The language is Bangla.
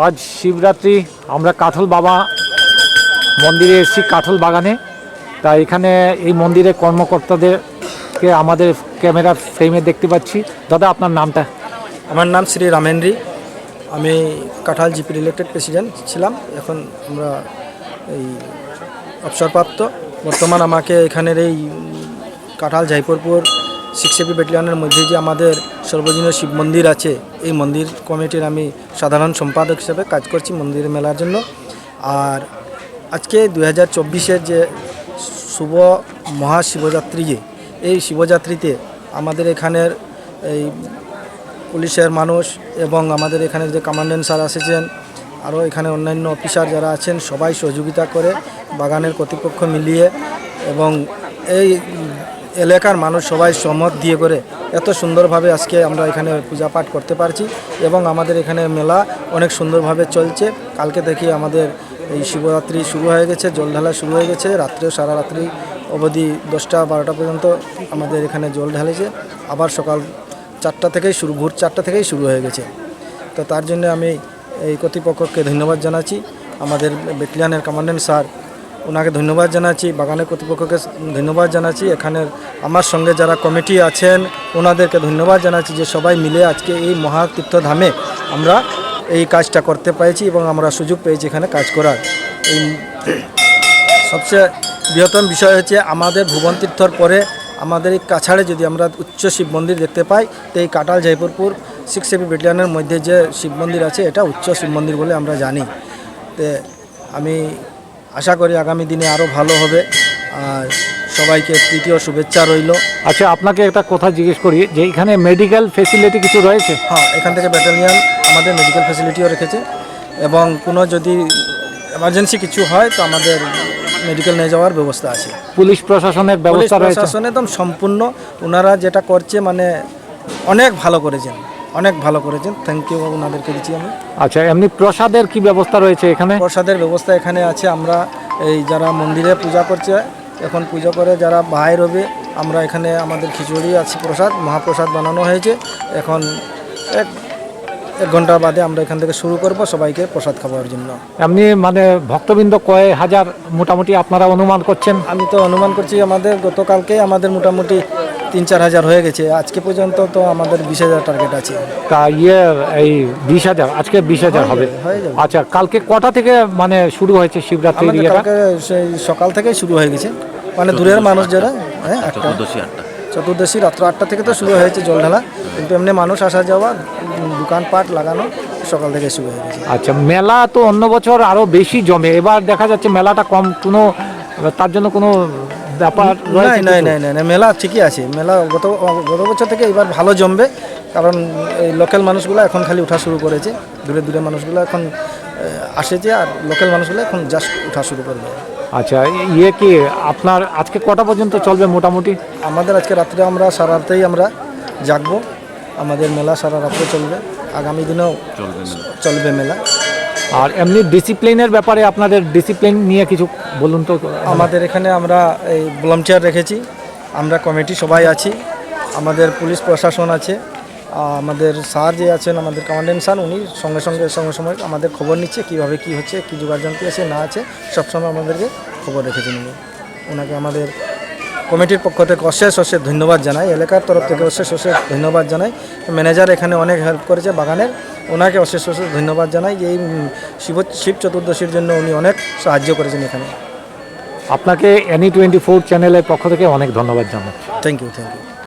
আজ শিবরাত্রি, আমরা কাঠল বাবা মন্দিরে এসেছি কাঠল বাগানে। তা এখানে এই মন্দিরের কর্মকর্তাদেরকে আমাদের ক্যামেরা ফ্রেমে দেখতে পাচ্ছি। দাদা, আপনার নামটা? আমার নাম শ্রী রামেন্দ্রী। আমি কাঁঠাল জিপি রিলেটেড প্রেসিডেন্ট ছিলাম। এখন আমরা এই অবসরপ্রাপ্ত। বর্তমান আমাকে এখানের এই কাঁঠাল, জয়পুরপুর সিক্স এপি ব্যাটালিয়নের মধ্যে যে আমাদের সর্বজনীয় শিব মন্দির আছে, এই মন্দির কমিটির আমি সাধারণ সম্পাদক হিসেবে কাজ করছি মন্দির মেলার জন্য। আর আজকে দু হাজার যে শুভ মহাশিবযাত্রী যে এই শিবযাত্রীতে আমাদের এখানের এই পুলিশের মানুষ এবং আমাদের এখানে যে কমান্ডেন্ট স্যার এসেছেন, আরও এখানে অন্যান্য অফিসার যারা আছেন, সবাই সহযোগিতা করে বাগানের কর্তৃপক্ষ মিলিয়ে এবং এই এলাকার মানুষ সবাই সহমত দিয়ে করে এত সুন্দরভাবে আজকে আমরা এখানে পূজা পাঠ করতে পারছি এবং আমাদের এখানে মেলা অনেক সুন্দরভাবে চলছে। কালকে থেকে আমাদের এই শিবরাত্রি শুরু হয়ে গেছে জল ঢালা শুরু হয়ে গেছে রাত্রেও সারা রাত্রি অবধি দশটা বারোটা পর্যন্ত আমাদের এখানে জল ঢালেছে। আবার সকাল চারটা থেকেই শুরু, ভোর চারটা থেকেই শুরু হয়ে গেছে। তো তার জন্য আমি এই কর্তৃপক্ষকে ধন্যবাদ জানাচ্ছি। আমাদের ব্যাটালিয়ানের কমান্ডেন্ট স্যার ওনাকে ধন্যবাদ জানাচ্ছি, বাগানের কর্তৃপক্ষকে ধন্যবাদ জানাচ্ছি। এখানের আমার সঙ্গে যারা কমিটি আছেন, ওনাদেরকে ধন্যবাদ জানাচ্ছি যে সবাই মিলে আজকে এই মহাতীর্থধামে আমরা এই কাজটা করতে পেরেছি এবং আমরা সুযোগ পেয়েছি এখানে কাজ করার। এই সবচেয়ে বৃহত্তম বিষয় হচ্ছে আমাদের ভুবন তীর্থর পরে আমাদের এই কাছাড়ে যদি আমরা উচ্চ শিব মন্দির দেখতে পাই, তো এই কাটাল জয়পুরপুর সিক্স এপি ব্যাটালিয়নের মধ্যে যে শিব মন্দির আছে, এটা উচ্চ শিব মন্দির বলে আমরা জানি। তো আমি আশা করি আগামী দিনে আরও ভালো হবে। আর সবাইকে তৃতীয় শুভেচ্ছা রইল। আচ্ছা আপনাকে একটা কথা জিজ্ঞেস করি যে এখানে মেডিকেল ফেসিলিটি কিছু রয়েছে? হ্যাঁ এখান থেকে ব্যাটালিয়ান আমাদের মেডিকেল ফেসিলিটিও রেখেছে। এবং কোনো যদি এমার্জেন্সি কিছু হয় তো আমাদের মেডিকেল নিয়ে যাওয়ার ব্যবস্থা আছে। পুলিশ প্রশাসনের ব্যবস্থা প্রশাসন একদম সম্পূর্ণ ওনারা যেটা করছে মানে অনেক ভালো করেছেন। অনেক ভালো করেছেন। থ্যাংক ইউ ওনাদেরকে দিচ্ছি আমি। আচ্ছা এমনি প্রসাদের কি ব্যবস্থা রয়েছে এখানে? প্রসাদের ব্যবস্থা এখানে আছে। আমরা এই যারা মন্দিরে পূজা করছে এখন পুজো করে যারা বাইর হবে আমরা এখানে আমাদের খিচুড়ি আছে প্রসাদ মহাপ্রসাদ বানানো হয়েছে। এখন এক এক ঘণ্টা বাদে আমরা এখান থেকে শুরু করব সবাইকে প্রসাদ খাওয়ার জন্য। এমনি মানে ভক্তবৃন্দ কয় হাজার মোটামুটি আপনারা অনুমান করছেন? আমি তো অনুমান করছি আমাদের গতকালকে আমাদের মোটামুটি তিন চার হাজার হয়ে গেছে। আজকে পর্যন্ত তো আমাদের বিশ হাজার টার্গেট আছে। তা ইয়ে এই বিশ হাজার আজকে বিশ হাজার হবে। হয়ে যাবে আচ্ছা কালকে কটা থেকে মানে শুরু হয়েছে শিবরাত্রির আমাদের ইয়েটা? কালকে সেই সকাল থেকেই শুরু হয়ে গেছে। মানে দূরের মানুষ যারা হ্যাঁ আটটা। চতুর্দশী রাত্র আটটা থেকে তো শুরু হয়েছে জল ঢালা কিন্তু এমনি মানুষ আসা যাওয়া উম, দোকানপাট লাগানো সকাল থেকে শুরু হয়ে গেছে। আচ্ছা মেলা তো অন্য বছর আরও বেশি জমে। এবার দেখা যাচ্ছে মেলাটা কম কোনো তার জন্য কোনো ব্যাপার নাই নাই নাই নাই নাই, মেলা ঠিকই আছে। মেলা গত গত বছর থেকে এবার ভালো জমবে কারণ এই লোকাল মানুষগুলো এখন খালি ওঠা শুরু করেছে। দূরে দূরে মানুষগুলো এখন আসেছে আর লোকাল মানুষগুলো এখন জাস্ট ওঠা শুরু করবে। আচ্ছা ইয়ে কি আপনার আজকে কটা পর্যন্ত চলবে মোটামুটি? আমাদের আজকে রাত্রে আমরা সারা রাতেই আমরা জাগবো। আমাদের মেলা সারা রাত্রে চলবে। আগামী দিনেও চলবে চলবে মেলা। আর এমনি ডিসিপ্লিনের ব্যাপারে আপনাদের ডিসিপ্লিন নিয়ে কিছু বলুন তো আমাদের এখানে আমরা এই ভলান্টিয়ার রেখেছি। আমরা কমিটি সবাই আছি। আমাদের পুলিশ প্রশাসন আছে। আমাদের স্যার যে আছেন, আমাদের কমান্ডেন্ট স্যার উনি সঙ্গে সঙ্গে সঙ্গে সময় আমাদের খবর নিচ্ছে, কীভাবে কী হচ্ছে, কী যোগাযোগ আছে, না আছে, সবসময় আমাদেরকে খবর রেখেছেন উনি। ওনাকে আমাদের কমিটির পক্ষ থেকে অশেষ অশেষ ধন্যবাদ জানাই। এলাকার তরফ থেকে অশেষ অশেষ ধন্যবাদ জানাই। ম্যানেজার এখানে অনেক হেল্প করেছে বাগানের। ওনাকে অশেষ অশেষ ধন্যবাদ জানাই এই শিব শিব চতুর্দশীর জন্য উনি অনেক সাহায্য করেছেন এখানে। আপনাকে এনি টোয়েন্টি ফোর চ্যানেলের পক্ষ থেকে অনেক ধন্যবাদ জানাচ্ছি। Thank you thank you